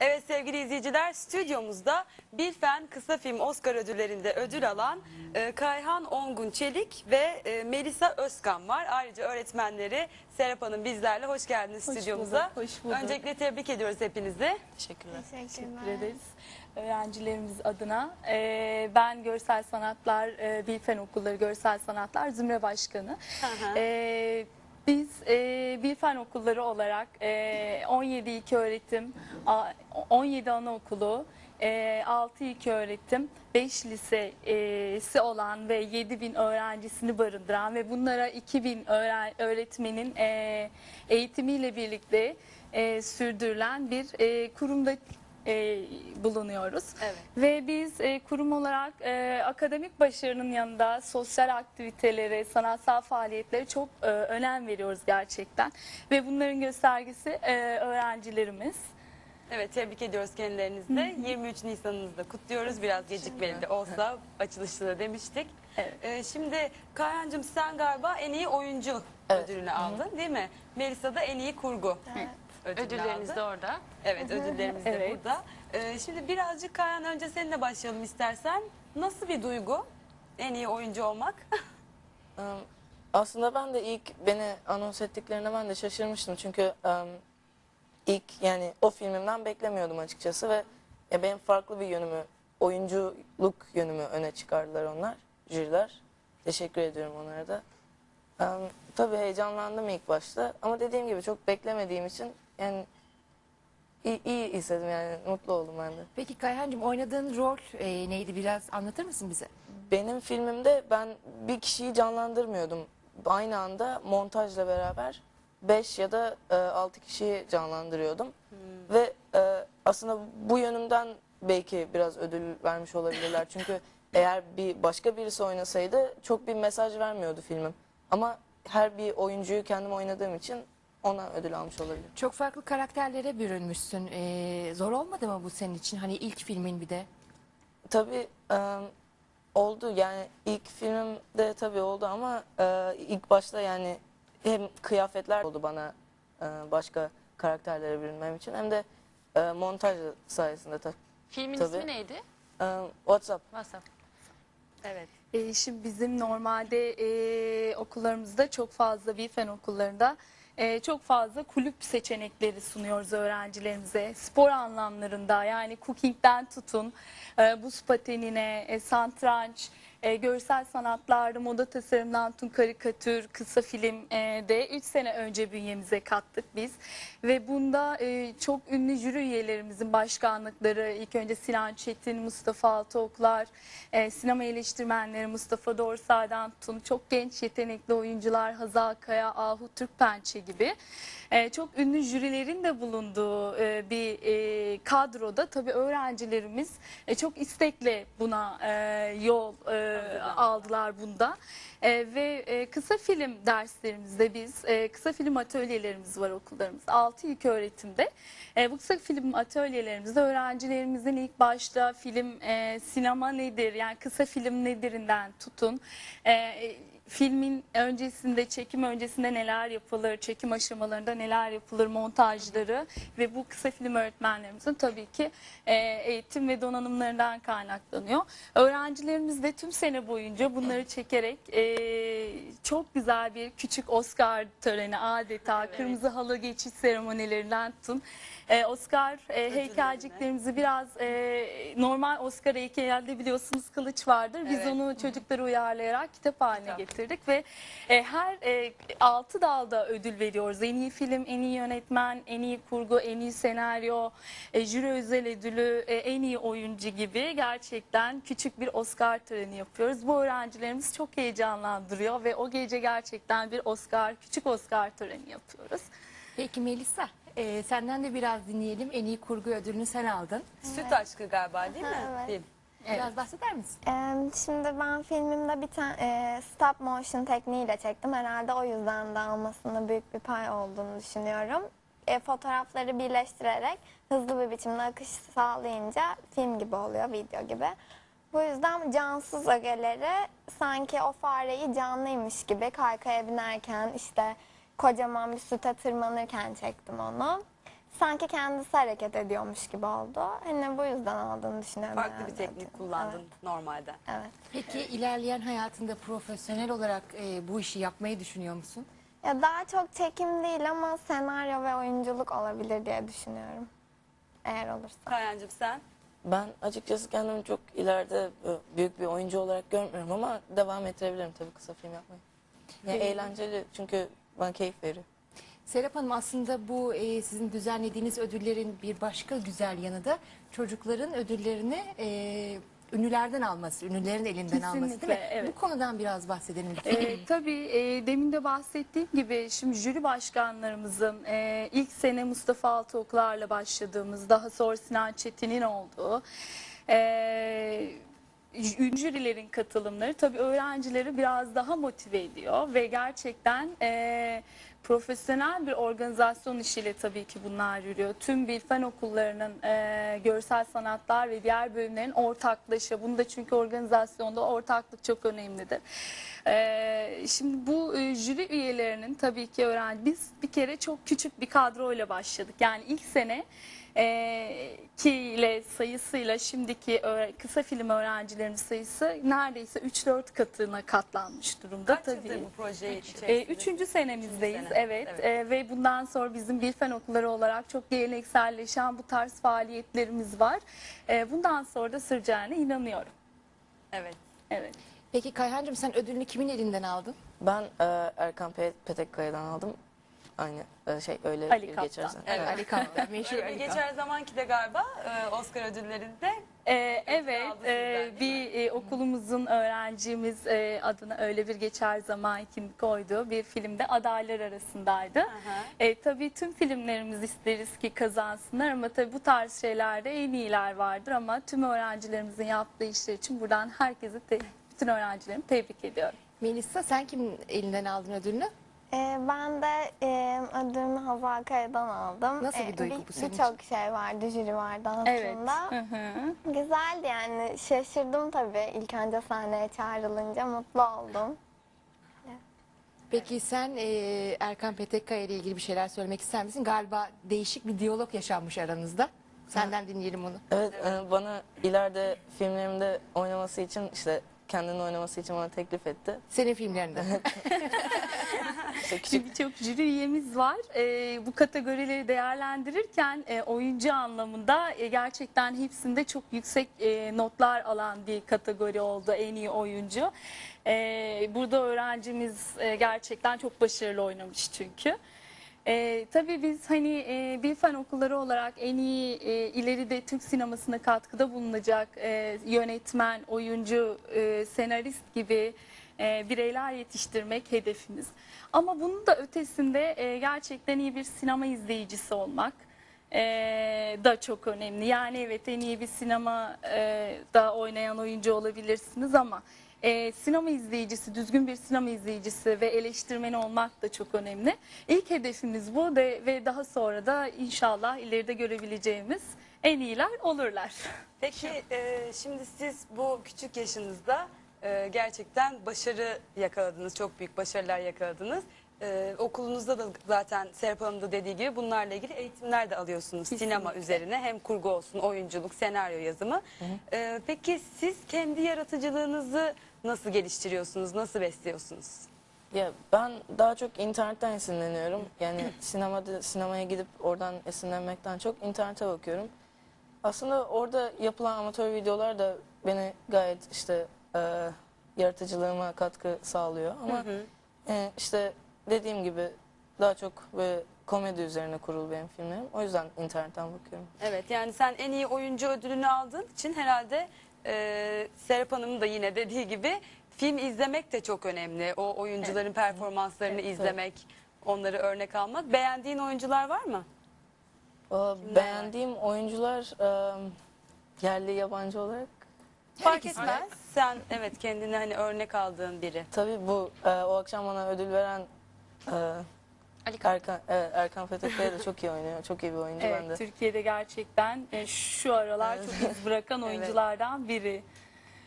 Evet sevgili izleyiciler stüdyomuzda Bir Fen Kısa Film Oscar ödüllerinde ödül alan e, Kayhan Ongun Çelik ve e, Melisa Özkan var. Ayrıca öğretmenleri Serap Hanım bizlerle hoş geldiniz Hoş stüdyomuza. bulduk, hoş bulduk. Öncelikle tebrik ediyoruz hepinizi. Teşekkürler. Teşekkürler. Teşekkür ederiz öğrencilerimiz adına. Ee, ben Görsel Sanatlar, e, Bilfen Okulları Görsel Sanatlar Zümre Başkanı. hı. Ee, biz e, Bilfen Okulları olarak e, 17 ilk öğretim, a- 17 anaokulu, e, 6 ilk öğretim, 5 lisesi olan ve 7 bin öğrencisini barındıran ve bunlara 2 bin öğretmenin e, eğitimiyle birlikte e, sürdürülen bir e, kurumda e, bulunuyoruz. Evet. Ve biz e, kurum olarak e, akademik başarının yanında sosyal aktivitelere, sanatsal faaliyetlere çok e, önem veriyoruz gerçekten. Ve bunların göstergesi e, öğrencilerimiz. Evet tebrik ediyoruz kendilerinizi de. 23 Nisan'ınızı da kutluyoruz. Biraz gecikmeli de olsa açılışta da demiştik. Evet. E, şimdi Kayhancığım sen galiba en iyi oyuncu Evet. ödülünü aldın değil mi? Melisa da en iyi kurgu ödülünü Ödülleriniz aldı. de orada. Evet ödüllerimiz de Evet. burada. Ee, şimdi birazcık Kayan önce seninle başlayalım istersen. Nasıl bir duygu en iyi oyuncu olmak? Ee, Aslında ben de ilk beni anons ettiklerine ben de şaşırmıştım. Çünkü em, ilk yani o filmimden beklemiyordum açıkçası ve ya benim farklı bir yönümü, oyunculuk yönümü öne çıkardılar onlar, jüriler. Teşekkür ediyorum onlara da. Em, Tabii heyecanlandım ilk başta ama dediğim gibi çok beklemediğim için yani iyi, iyi hissettim yani mutlu oldum ben de. Peki Kayhancığım oynadığın rol e, neydi biraz anlatır mısın bize? Benim filmimde ben bir kişiyi canlandırmıyordum. Aynı anda montajla beraber 5 ya da 6 kişiyi canlandırıyordum. Ve e, aslında bu yönümden belki biraz ödül vermiş olabilirler. Çünkü eğer bir başka birisi oynasaydı çok bir mesaj vermiyordu filmim. Ama her bir oyuncuyu kendim oynadığım için ona ödül almış olabilirim. Çok farklı karakterlere bürünmüşsün. E, zor olmadı mı bu senin için? Hani ilk filmin bir de. Tabii e, oldu yani ilk filmde tabii oldu ama e, ilk başta yani hem kıyafetler oldu bana e, başka karakterlere bürünmem için hem de e, montaj sayesinde tabii. Filmin Tabii. ismi neydi? E, WhatsApp. WhatsApp. Evet. E, şimdi bizim normalde e, okullarımızda çok fazla bir fen okullarında e, çok fazla kulüp seçenekleri sunuyoruz öğrencilerimize. Spor anlamlarında yani cookingden tutun, e, buz patenine, e, santranç, e, görsel sanatlarda moda tasarımdan tutun karikatür, kısa film e, de 3 sene önce bünyemize kattık biz. Ve bunda e, çok ünlü jüri üyelerimizin başkanlıkları ilk önce Sinan Çetin, Mustafa Altıoklar, e, sinema eleştirmenleri Mustafa Dorsay'dan tutun çok genç yetenekli oyuncular Hazal Kaya, Ahu Türkpençe gibi e, çok ünlü jürilerin de bulunduğu e, bir e, kadroda tabii öğrencilerimiz e, çok istekle buna e, yol e, aldılar bunda. E, ve e, kısa film derslerimizde biz e, kısa film atölyelerimiz var okullarımızda. 6 ilk öğretimde. E, bu kısa film atölyelerimizde öğrencilerimizin ilk başta film e, sinema nedir yani kısa film nedirinden tutun. E, filmin öncesinde, çekim öncesinde neler yapılır, çekim aşamalarında neler yapılır, montajları ve bu kısa film öğretmenlerimizin tabii ki e, eğitim ve donanımlarından kaynaklanıyor. Öğrencilerimiz de tüm sene boyunca bunları çekerek e, çok güzel bir küçük Oscar töreni adeta kırmızı halı geçiş seremonilerinden tutun. E, Oscar e, heykelciklerimizi biraz e, normal Oscar heykelde biliyorsunuz kılıç vardır. Biz Evet. onu çocuklara uyarlayarak kitap haline Kitap. getirdik ve e, her e, altı dalda ödül veriyoruz. En iyi film, en iyi yönetmen, en iyi kurgu, en iyi senaryo, e, jüri özel ödülü, e, en iyi oyuncu gibi gerçekten küçük bir Oscar töreni yapıyoruz. Bu öğrencilerimiz çok heyecanlandırıyor ve o gece gerçekten bir Oscar, küçük Oscar töreni yapıyoruz. Peki Melisa e, senden de biraz dinleyelim. En iyi kurgu ödülünü sen aldın. Süt aşkı galiba değil mi? Evet. Film. Biraz bahseder misin? Ee, Şimdi ben filmimde bir tane stop motion tekniğiyle çektim. Herhalde o yüzden de almasında büyük bir pay olduğunu düşünüyorum. E, fotoğrafları birleştirerek hızlı bir biçimde akış sağlayınca film gibi oluyor, video gibi. Bu yüzden cansız ögeleri sanki o fareyi canlıymış gibi kaykaya binerken işte kocaman bir süte tırmanırken çektim onu. Sanki kendisi hareket ediyormuş gibi oldu. Hani bu yüzden aldığını düşünüyorum. Farklı bir herhalde. teknik kullandın Evet, normalden. evet. Peki ilerleyen hayatında profesyonel olarak e, bu işi yapmayı düşünüyor musun? Ya daha çok çekim değil ama senaryo ve oyunculuk olabilir diye düşünüyorum. Eğer olursa. Kayhancığım sen? Ben açıkçası kendimi çok ileride böyle büyük bir oyuncu olarak görmüyorum ama devam ettirebilirim tabii kısa film yapmayı. Yani eğlenceli çünkü bana keyif veriyor. Serap Hanım aslında bu e, sizin düzenlediğiniz ödüllerin bir başka güzel yanı da çocukların ödüllerini e, ünlülerden alması, ünlülerin elinden alması değil mi? Kesinlikle, evet. Bu konudan biraz bahsedelim. Ee, tabii e, demin de bahsettiğim gibi şimdi jüri başkanlarımızın e, ilk sene Mustafa Altıoklar'la başladığımız daha sonra Sinan Çetin'in olduğu e, jürilerin katılımları tabii öğrencileri biraz daha motive ediyor ve gerçekten e, profesyonel bir organizasyon işiyle tabii ki bunlar yürüyor. Tüm bir fen okullarının e, görsel sanatlar ve diğer bölümlerin ortaklaşa. Bunda çünkü organizasyonda ortaklık çok önemlidir. E, şimdi bu e, jüri üyelerinin tabii ki öğrenci biz bir kere çok küçük bir kadroyla başladık. Yani ilk sene e, ki ile sayısıyla şimdiki kısa film öğrencilerinin sayısı neredeyse 3-4 katına katlanmış durumda. Kaç tabii. bu proje içerisinde? E, üçüncü senemizdeyiz Üçüncü sene, evet, evet. E, ve bundan sonra bizim bir fen okulları olarak çok gelenekselleşen bu tarz faaliyetlerimiz var. E, bundan sonra da süreceğine inanıyorum. Evet. Evet. Peki Kayhancığım sen ödülünü kimin elinden aldın? Ben e, Erkan Pe Petekkaya'dan aldım. Aynı e, şey öyle Ali bir Kaptan. geçersen. Evet. Ali Kağan'dan, meşhur bir Ali Kağan. geçer zamanki de galiba e, Oscar ödüllerinde E, evet, e, sizden, bir e, okulumuzun öğrencimiz e, adına öyle bir geçer zaman için koyduğu bir filmde adaylar arasındaydı. E, tabii tüm filmlerimiz isteriz ki kazansınlar ama tabii bu tarz şeylerde en iyiler vardır ama tüm öğrencilerimizin yaptığı işler için buradan herkese te- bütün öğrencilerimi tebrik ediyorum. Melisa sen kimin elinden aldın ödülünü? Ee, ben de e, ödülümü Hazal Kaya'dan aldım. Nasıl bir Ee, duygu bu senin Birçok şey vardı, jüri vardı aslında. Evet. Hı hı. Güzeldi yani. Şaşırdım tabii ilk önce sahneye çağrılınca. Mutlu oldum. Peki sen e, Erkan Petekkaya ile ilgili bir şeyler söylemek ister misin? Galiba değişik bir diyalog yaşanmış aranızda. Senden dinleyelim onu. Evet, e, bana ileride filmlerimde oynaması için işte kendini oynaması için bana teklif etti. Senin filmlerinde. İşte küçük Çünkü çok jüri üyemiz var. Ee, bu kategorileri değerlendirirken e, oyuncu anlamında e, gerçekten hepsinde çok yüksek e, notlar alan bir kategori oldu en iyi oyuncu. Ee, burada öğrencimiz e, gerçekten çok başarılı oynamış çünkü. Ee, tabii biz hani e, bir fen okulları olarak en iyi e, ileride Türk sinemasına katkıda bulunacak e, yönetmen, oyuncu, e, senarist gibi e, bireyler yetiştirmek hedefimiz. Ama bunun da ötesinde e, gerçekten iyi bir sinema izleyicisi olmak e, da çok önemli. Yani evet en iyi bir sinema e, da oynayan oyuncu olabilirsiniz ama e, sinema izleyicisi, düzgün bir sinema izleyicisi ve eleştirmeni olmak da çok önemli. İlk hedefimiz bu de, ve daha sonra da inşallah ileride görebileceğimiz en iyiler olurlar. Peki e, şimdi siz bu küçük yaşınızda e, gerçekten başarı yakaladınız, çok büyük başarılar yakaladınız. E, okulunuzda da zaten Serap Hanım da dediği gibi bunlarla ilgili eğitimler de alıyorsunuz sinema Kesinlikle. üzerine. Hem kurgu olsun, oyunculuk, senaryo yazımı. E, peki siz kendi yaratıcılığınızı nasıl geliştiriyorsunuz, nasıl besliyorsunuz? Ya ben daha çok internetten esinleniyorum. Yani sinemada sinemaya gidip oradan esinlenmekten çok internete bakıyorum. Aslında orada yapılan amatör videolar da beni gayet işte e, yaratıcılığıma katkı sağlıyor. Ama e, işte dediğim gibi daha çok böyle komedi üzerine kurulu benim filmlerim. O yüzden internetten bakıyorum. Evet yani sen en iyi oyuncu ödülünü aldığın için herhalde e, Serap Hanım'ın da yine dediği gibi film izlemek de çok önemli. O oyuncuların performanslarını izlemek, onları örnek almak. Beğendiğin oyuncular var mı? Aa, Kimler var? beğendiğim oyuncular e, yerli yabancı olarak Fark etmez. Sen evet kendine hani örnek aldığın biri. Tabii bu e, o akşam bana ödül veren e, Ali Kağan. Erkan, evet, Erkan Petekkaya da çok iyi oynuyor. Çok iyi bir oyuncu Evet, bende. Türkiye'de gerçekten e, şu aralar çok iz bırakan oyunculardan biri.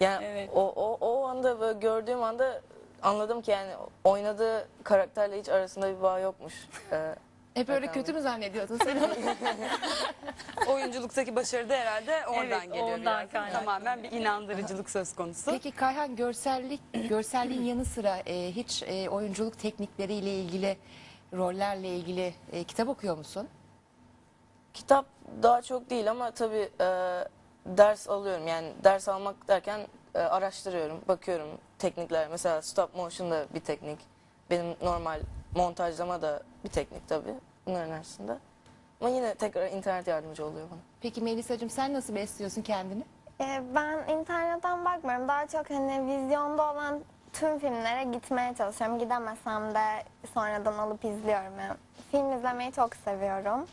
Yani Evet. o, o, o anda böyle gördüğüm anda anladım ki yani oynadığı karakterle hiç arasında bir bağ yokmuş. Ee, Hep öyle Bakalım. kötü mü zannediyordun sen? Oyunculuktaki başarı da herhalde oradan Evet, geliyor ondan biraz. kaynaklı. Tamamen bir inandırıcılık söz konusu. Peki Kayhan görsellik görselliğin yanı sıra e, hiç e, oyunculuk teknikleriyle ilgili rollerle ilgili e, kitap okuyor musun? kitap daha çok değil ama tabii e, ders alıyorum. Yani ders almak derken e, araştırıyorum, bakıyorum teknikler. Mesela stop motion da bir teknik. Benim normal montajlama da bir teknik tabii bunların arasında. Ama yine tekrar internet yardımcı oluyor bana. Peki Melisa'cığım sen nasıl besliyorsun kendini? Ee, ben internetten bakmıyorum. Daha çok hani vizyonda olan tüm filmlere gitmeye çalışıyorum. Gidemesem de sonradan alıp izliyorum. Yani film izlemeyi çok seviyorum.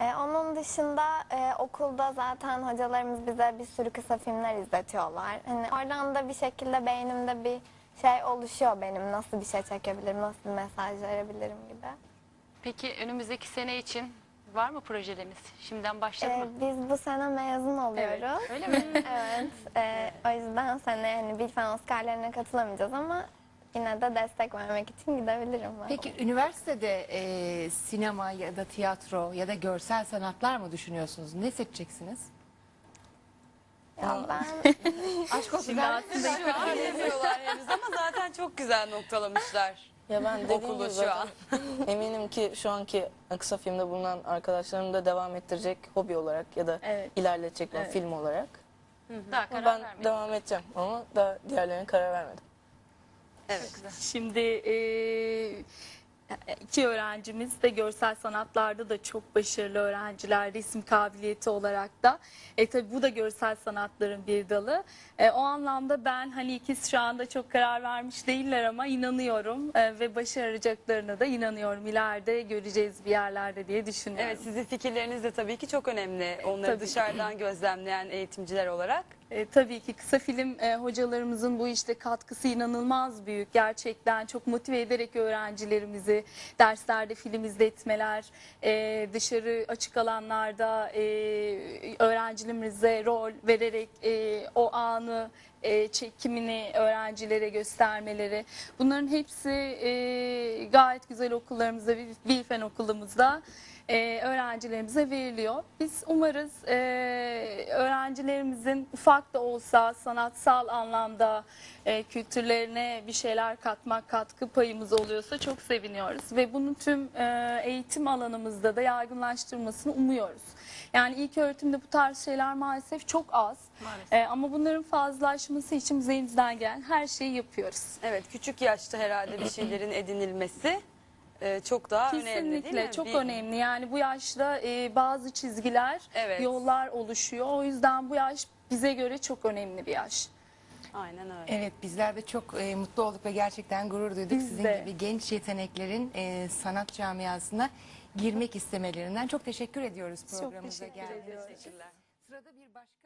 Ee, onun dışında e, okulda zaten hocalarımız bize bir sürü kısa filmler izletiyorlar. Hani oradan da bir şekilde beynimde bir şey oluşuyor benim. Nasıl bir şey çekebilirim, nasıl bir mesaj verebilirim gibi. Peki önümüzdeki sene için var mı projeleriniz? Şimdiden başladı Ee, mı? biz bu sene mezun oluyoruz. Öyle mi? evet. e, o yüzden sene hani bir fen Oscar'larına katılamayacağız ama yine de destek vermek için gidebilirim ben. Peki üniversitede e, sinema ya da tiyatro ya da görsel sanatlar mı düşünüyorsunuz? Ne seçeceksiniz? Ya ben Aşk olsun. Şimdi aslında Şu an yazıyorlar henüz ama zaten çok güzel noktalamışlar. Ya ben dediğim Okulu gibi şu zaten eminim ki şu anki kısa filmde bulunan arkadaşlarım da devam ettirecek hobi olarak ya da Evet. ilerletecek Evet. film olarak. Daha karar ben vermedim. devam edeceğim ama daha diğerlerine karar vermedim. Evet. Şimdi e, iki öğrencimiz de görsel sanatlarda da çok başarılı öğrenciler resim kabiliyeti olarak da. E tabi bu da görsel sanatların bir dalı. E, o anlamda ben hani ikisi şu anda çok karar vermiş değiller ama inanıyorum e, ve başaracaklarına da inanıyorum. İleride göreceğiz bir yerlerde diye düşünüyorum. Evet sizin fikirleriniz de tabii ki çok önemli. Onları Tabii. dışarıdan gözlemleyen eğitimciler olarak. E, tabii ki kısa film e, hocalarımızın bu işte katkısı inanılmaz büyük. Gerçekten çok motive ederek öğrencilerimizi derslerde film izletmeler, e, dışarı açık alanlarda e, öğrencilerimize rol vererek e, o anı e, çekimini öğrencilere göstermeleri. Bunların hepsi e, gayet güzel okullarımızda, Bilfen okulumuzda e, öğrencilerimize veriliyor. Biz umarız e, öğrencilerimizin ufak da olsa sanatsal anlamda e, kültürlerine bir şeyler katmak, katkı payımız oluyorsa çok seviniyoruz. Ve bunu tüm e, eğitim alanımızda da yaygınlaştırmasını umuyoruz. Yani ilk öğretimde bu tarz şeyler maalesef çok az. Maalesef. E, ama bunların fazlalaşması için biz elimizden gelen her şeyi yapıyoruz. Evet küçük yaşta herhalde bir şeylerin edinilmesi e, çok daha önemli değil Kesinlikle mi? çok Bir- önemli. Yani bu yaşta e, bazı çizgiler, Evet. yollar oluşuyor. O yüzden bu yaş bize göre çok önemli bir yaş. Aynen öyle. Evet bizler de çok e, mutlu olduk ve gerçekten gurur duyduk. Biz Sizin de. gibi genç yeteneklerin e, sanat camiasına girmek istemelerinden çok teşekkür ediyoruz programımıza teşekkür geldiğiniz için. Sırada bir başka